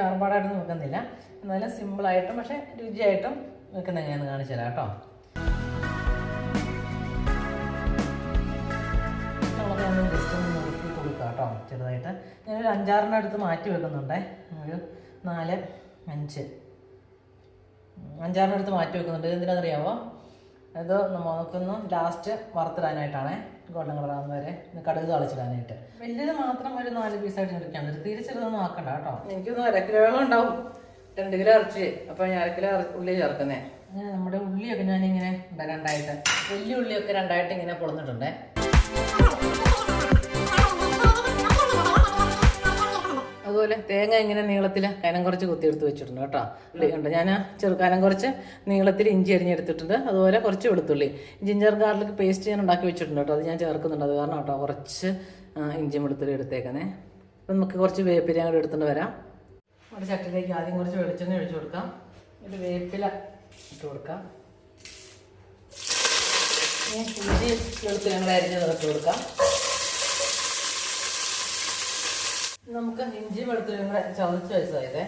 ആർഭാടായിട്ടൊന്നും വെക്കുന്നില്ല. എന്നാലും സിമ്പിളായിട്ടും പക്ഷേ രുചിയായിട്ടും വെക്കുന്ന എങ്ങനെയാണെന്ന് കാണിച്ചു തരാം കേട്ടോ. ഞാൻ ജസ്റ്റ് ഒന്ന് കേട്ടോ ചെറുതായിട്ട്. ഞാനൊരു അഞ്ചാറിന്റെ അടുത്ത് മാറ്റി വെക്കുന്നുണ്ടേ. ഒരു നാല് അഞ്ച്. അഞ്ചാറിന്റെ അടുത്ത് മാറ്റി വെക്കുന്നുണ്ട്. എന്തിനാണെന്നറിയാമോ ഇത് നമുക്കൊന്ന് ലാസ്റ്റ് വറുത്തിടാനായിട്ടാണേ. ഗോൾഡൻ കളർ ആകുന്ന വരെ കടുക് തളിച്ചിടാനായിട്ട് വലിയത് മാത്രം ഒരു നാല് പീസായിട്ട് മുറിക്കാൻ പറ്റും തീരെ ചെറുതൊന്നും ആക്കണ്ട കേട്ടോ. എനിക്കൊന്ന് അര കിലോളം ഉണ്ടാവും. രണ്ട് കിലോ ഇറച്ചി. അപ്പോൾ ഞാൻ അര കിലോ ഉള്ളി ചേർക്കുന്നേ. അങ്ങനെ നമ്മുടെ ഉള്ളിയൊക്കെ ഞാനിങ്ങനെ രണ്ടായിട്ട്. വലിയ ഉള്ളിയൊക്കെ രണ്ടായിട്ട് ഇങ്ങനെ പൊളന്നിട്ടുണ്ടേ. അതുപോലെ തേങ്ങ ഇങ്ങനെ നീളത്തിൽ കനം കുറച്ച് കുത്തിയെടുത്ത് വെച്ചിട്ടുണ്ട് കേട്ടോ. ഉണ്ട് ഞാൻ ചെറുക്കാനം കുറച്ച് നീളത്തിൽ ഇഞ്ചി അരിഞ്ഞെടുത്തിട്ടുണ്ട്. അതുപോലെ കുറച്ച് വെളുത്തുള്ളി. ജിഞ്ചർ ഗാർലിക് പേസ്റ്റ് ഞാൻ ഉണ്ടാക്കി വെച്ചിട്ടുണ്ട് കേട്ടോ. അത് ഞാൻ ചേർക്കുന്നുണ്ട്. അത് കാരണം കേട്ടോ കുറച്ച് ഇഞ്ചി വെളുത്തുള്ളി എടുത്തേക്കണേ അപ്പം നമുക്ക് കുറച്ച് വേപ്പില കൂടെ എടുത്തുകൊണ്ട് വരാം. നമ്മുടെ ചട്ടിലേക്ക് ആദ്യം കുറച്ച് വെളിച്ചെണ്ണ ഒഴിച്ചു കൊടുക്കാം. ഒരു വേപ്പില ഇട്ട് കൊടുക്കാം. ഇഞ്ചി വെളുത്തുള്ളി ഞങ്ങൾ അരിഞ്ഞത് ഇട്ട് കൊടുക്കാം നമുക്ക് ഇഞ്ചി വെളുത്തുള്ളിയും കൂടെ ചതച്ച് വെച്ചതായതേ.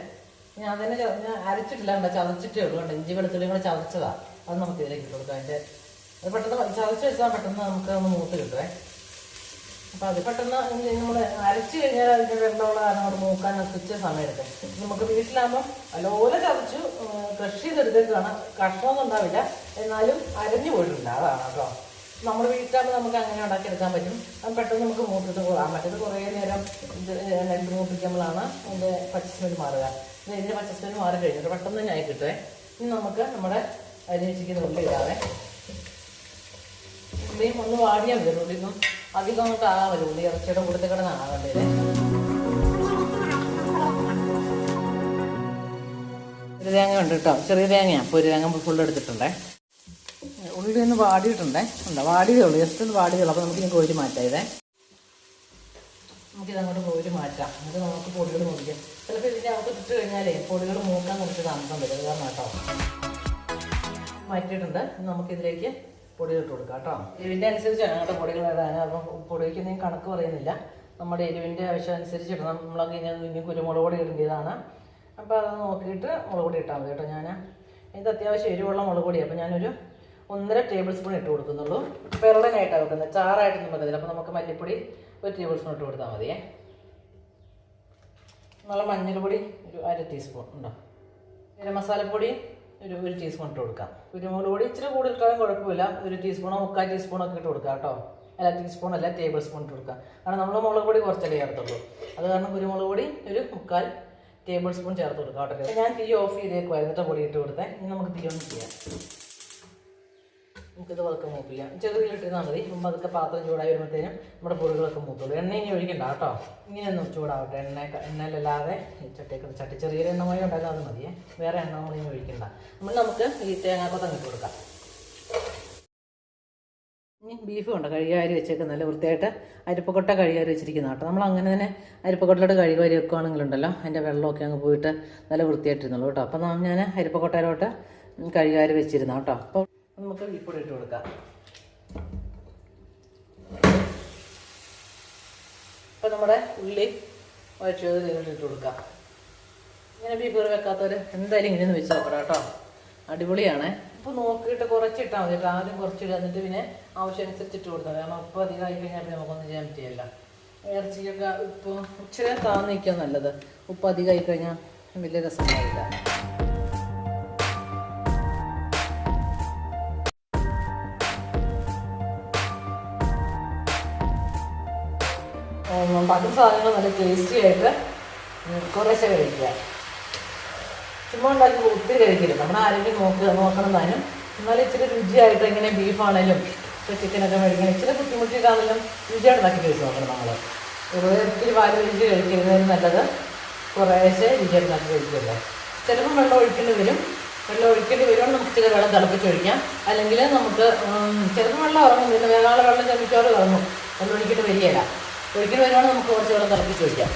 ഞാൻ അതിനെ ഞാൻ അരച്ചിട്ടില്ല കണ്ട ചതച്ചിട്ടേ ഉള്ളൂ കണ്ടോ? ഇഞ്ചി വെളുത്തുള്ളിയും കൂടെ ചതച്ചതാ. അത് നമുക്ക് ഇതിലേക്ക് കൊടുക്കാം. അതിന്റെ അത് പെട്ടെന്ന് ചതച്ച് വെച്ചാൽ പെട്ടെന്ന് നമുക്ക് ഒന്ന് മൂത്ത് കിട്ടുവേ. അപ്പോൾ അത് പെട്ടെന്ന് നമ്മൾ അരച്ച് കഴിഞ്ഞാൽ അതിന്റെ വെള്ളമുള്ള കാരണം അവിടെ മൂക്കാൻ സമയം എടുക്കും നമുക്ക് വീട്ടിലാകുമ്പോൾ നല്ലപോലെ ചതച്ചു ക്രഷ് ചെയ്തെടുത്തേക്കാണ്. കഷ്ണമൊന്നും ഉണ്ടാവില്ല. എന്നാലും അരഞ്ഞു പോയിട്ടുണ്ട്. അതാണ് കേട്ടോ. നമ്മുടെ വീട്ടിലാകുമ്പോൾ നമുക്ക് അങ്ങനെ ഉണ്ടാക്കിയെടുക്കാൻ പറ്റും. അത് പെട്ടെന്ന് നമുക്ക് മൂത്തിട്ട് പോകാം മറ്റേത് കുറേ നേരം ഇത് ലൈറ്റ് മൂപ്പിക്കുമ്പോഴാണ് അതിന്റെ പച്ച സ്മെൽ മാറുക. ഇത് ഇതിന്റെ പച്ച സ്മെൽ മാറി കഴിഞ്ഞിട്ട് പെട്ടെന്ന് തന്നെ ആയി ഇനി നമുക്ക് നമ്മുടെ അരി വെച്ചിരിക്കുന്ന ഉള്ളി ഇടാവേ. ഉള്ളിയും ഒന്ന് വാടിയാൽ മതി. ഉള്ളിയൊന്നും അധികം അങ്ങോട്ട് പറ്റും ഉള്ളി ഇറച്ചിയുടെ കൂടുതൽ കിടന്ന് ആകണ്ടേ ഒരു തേങ്ങ ഉണ്ട് കേട്ടോ. ചെറിയ തേങ്ങയാണ് അപ്പോൾ ഒരു തേങ്ങ ഫുൾ എടുത്തിട്ടുണ്ടേ. ഉള്ളി ഒന്ന് വാടിയിട്ടുണ്ടേ. ഉണ്ടോ വാടിയതേ ഉള്ളൂ ജസ്റ്റ് ഒന്ന് വാടിയതേ ഉള്ളൂ നമുക്ക് ഇനി കോരി മാറ്റാം ഇതേ. നമുക്കിത് അങ്ങോട്ട് കോരി മാറ്റാം. എന്നിട്ട് നമുക്ക് പൊടികൾ മുറിക്കാം. ചിലപ്പോൾ ഇതിന്റെ അകത്ത് ഇട്ട് കഴിഞ്ഞാലേ പൊടികൾ മൂക്കാൻ കുറച്ച് താമസം വരും. കാരണം കേട്ടോ മാറ്റിയിട്ടുണ്ട്. നമുക്കിതിലേക്ക് പൊടികൾ ഇട്ട് കൊടുക്കാം കേട്ടോ. എരിവിന്റെ അനുസരിച്ചാണ് കേട്ടോ പൊടികൾ ഇടാൻ. അപ്പം പൊടിക്ക് എന്തെങ്കിലും കണക്ക് പറയുന്നില്ല. നമ്മുടെ എരിവിന്റെ ആവശ്യം അനുസരിച്ചിട്ട് നമ്മളൊക്കെ ഇനി ഇനി കുരുമുളക് പൊടി ഇടേണ്ടതാണ് അപ്പോൾ അത് നോക്കിയിട്ട് മുളക് പൊടി ഇട്ടാൽ മതി കേട്ടോ ഞാൻ ഇത് അത്യാവശ്യം എരിവുള്ള മുളക് പൊടിയാണ് അപ്പോൾ ഞാനൊരു ഒന്നര ടേബിൾ സ്പൂൺ ഇട്ട് കൊടുക്കുന്നുള്ളൂ. പെരളനായിട്ടാണ് വെക്കുന്നത്. ചാറായിട്ടൊന്നും വെക്കുന്നില്ല അപ്പോൾ നമുക്ക് മല്ലിപ്പൊടി ഒരു ടേബിൾ സ്പൂൺ ഇട്ട് കൊടുത്താൽ മതിയേ നല്ല മഞ്ഞൾപ്പൊടി ഒരു അര ടീസ്പൂൺ ഉണ്ടോ? ഗരം മസാലപ്പൊടി ഒരു ഒരു ടീസ്പൂൺ ഇട്ട് കൊടുക്കാം. കുരുമുളക് പൊടി ഇച്ചിരി കൂടുതൽ ഇട്ടാലും കുഴപ്പമില്ല. ഒരു ടീസ്പൂണോ മുക്കാൽ ടീസ്പൂണോ ഒക്കെ ഇട്ട് കൊടുക്കാം കേട്ടോ. അല്ല ടീസ്പൂൺ അല്ല ടേബിൾ സ്പൂൺ ഇട്ട് കൊടുക്കാം. കാരണം നമ്മൾ മുളക് പൊടി കുറച്ചല്ലേ ചേർത്തുള്ളൂ. അത് കാരണം കുരുമുളക് പൊടി ഒരു മുക്കാൽ ടേബിൾ സ്പൂൺ ചേർത്ത് കൊടുക്കാം കേട്ടോ. ഞാൻ തീ ഓഫ് ചെയ്തേക്കുമായിരുന്നു പൊടി ഇട്ട് കൊടുത്തേ. ഇനി നമുക്ക് തീ ഒന്ന് ചെയ്യാം. നമുക്കിത് പതുക്കെ മൂപ്പിക്കാം ചെറുതിലിട്ടിരുന്നാൽ മതി. മുമ്പ് അതൊക്കെ പാത്രം ചൂടായി വരുമ്പോഴത്തേനും നമ്മുടെ പൊടികളൊക്കെ മൂത്തുള്ളൂ. എണ്ണ ഇനി ഒഴിക്കണ്ട കേട്ടോ. ഇങ്ങനെ ഒന്ന് ചൂടാവട്ടെ. എണ്ണ എണ്ണയിലല്ലാതെ ചട്ടിയൊക്കെ ചട്ടി. ചെറിയൊരു എണ്ണമയം ഉണ്ടായാലും അത് മതിയേ. വേറെ എണ്ണ നമ്മൾ ഇനി ഒഴിക്കണ്ട. നമ്മൾ നമുക്ക് ഈ തേങ്ങാക്കൊത്തം ഇട്ട് കൊടുക്കാം. ഇനി ബീഫ് കൊണ്ട് കഴുകാരി വെച്ചേക്ക് നല്ല വൃത്തിയായിട്ട് അരിപ്പക്കൊട്ട കഴുകാരി വെച്ചിരിക്കുന്ന കേട്ടോ. നമ്മൾ അങ്ങനെ തന്നെ അരിപ്പക്കൊട്ടയിലോട്ട് കഴുകാരി വെക്കുകയാണെങ്കിലുണ്ടല്ലോ അതിന്റെ വെള്ളമൊക്കെ അങ്ങ് പോയിട്ട് നല്ല വൃത്തിയായിട്ടിരുന്നുള്ളൂ കേട്ടോ. അപ്പം ഞാൻ അരിപ്പക്കൊട്ടയിലോട്ട് കഴുകാരി വെച്ചിരുന്നു കേട്ടോ. അപ്പോൾ നമുക്ക് ബീഫ് ഇട്ട് കൊടുക്കാം. ഇപ്പം നമ്മുടെ ഉള്ളി വഴച്ചത് ഇതിലോട്ട് ഇട്ട് കൊടുക്കാം. ഇങ്ങനെ ബീപ്പ് കറി വെക്കാത്തവർ എന്തായാലും ഇങ്ങനെ ഒന്ന് വെച്ച് നോക്കണം കേട്ടോ. അടിപൊളിയാണ്. ഇപ്പോൾ നോക്കിയിട്ട് കുറച്ചിട്ടാൽ മതി കേട്ടോ. ആദ്യം കുറച്ചിടുക. എന്നിട്ട് പിന്നെ ആവശ്യം അനുസരിച്ചിട്ട് കൊടുത്താൽ കാരണം ഉപ്പ് അധികമായി കഴിഞ്ഞാൽ പിന്നെ നമുക്കൊന്നും ചെയ്യാൻ പറ്റില്ല ഇറച്ചിക്കൊക്കെ ഉപ്പ് ഇച്ചിരി താന്ന് നിൽക്കുക നല്ലത്. ഉപ്പ് അധികമായി കഴിഞ്ഞാൽ വലിയ രസം ഉണ്ടാക്കുന്ന സാധനങ്ങൾ നല്ല ടേസ്റ്റി ആയിട്ട് കുറേശ്ശെ കഴിക്കുക. ചുമ്മാ ഉണ്ടാക്കി ഒത്തിരി കഴിക്കരുത് നമ്മുടെ ആരോഗ്യം നോക്കുക നോക്കണം താനും എന്നാലും ഇച്ചിരി രുചിയായിട്ട് ഇങ്ങനെ ബീഫാണേലും ഇപ്പോൾ ചിക്കനൊക്കെ മേടിക്കണം ഇച്ചിരി ബുദ്ധിമുട്ടിയിട്ടാണെങ്കിലും രുചിയായിട്ട് ഉണ്ടാക്കി കഴിച്ച് നോക്കണം നമ്മൾ വെറുതെ ഒത്തിരി വാരി രുചി കഴിക്കുന്നതിന് നല്ലത്. കുറേശ്ശെ രുചിയായിട്ട് ഉണ്ടാക്കി കഴിക്കരുത്. ചിലപ്പം വെള്ളം ഒഴിക്കേണ്ടി വരും. വെള്ളം ഒഴിക്കേണ്ടി വരുവാണെങ്കിൽ നമുക്ക് ഇച്ചിരി വെള്ളം തിളപ്പിച്ച് ഒഴിക്കാം. അല്ലെങ്കിൽ നമുക്ക് ഉം, ചിലപ്പോൾ വെള്ളം ഇറങ്ങും പിന്നെ വേറെ വെള്ളം ചമിച്ചോറ് ഇറങ്ങും വെള്ളം ഒഴിക്കേണ്ടി വരികയില്ല. ഒഴിക്കേണ്ടി വരുവാണെങ്കിൽ നമുക്ക് കുറച്ച് വെള്ളം തിളപ്പിച്ച് വയ്ക്കാം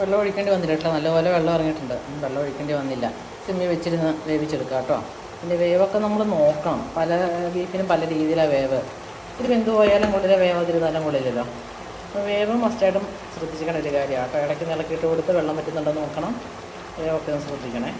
വെള്ളം ഒഴിക്കേണ്ടി വന്നില്ല കേട്ടോ. നല്ലപോലെ വെള്ളം ഇറങ്ങിയിട്ടുണ്ട്. വെള്ളം ഒഴിക്കേണ്ടി വന്നില്ല. സിമ്മി വെച്ചിരുന്ന് വേവിച്ചെടുക്കാം കേട്ടോ. ഇതിന്റെ വേവൊക്കെ നമ്മൾ നോക്കണം. പല ബീഫിനും പല രീതിയിലാണ് വേവ്. ഇത് ബിന്ദു പോയാലും കൊള്ളില്ല. വേവാതിരുന്നാലും കൊള്ളില്ലല്ലോ. അപ്പോൾ വേവ് മസ്റ്റായിട്ടും ശ്രദ്ധിച്ചിരിക്കണ ഒരു കാര്യമാണ് കേട്ടോ. ഇടയ്ക്ക് നിലക്കിട്ട് കൊടുത്ത് വെള്ളം പറ്റുന്നുണ്ടോ നോക്കണം. വേവൊക്കെ ഒന്ന് ശ്രദ്ധിക്കണേ.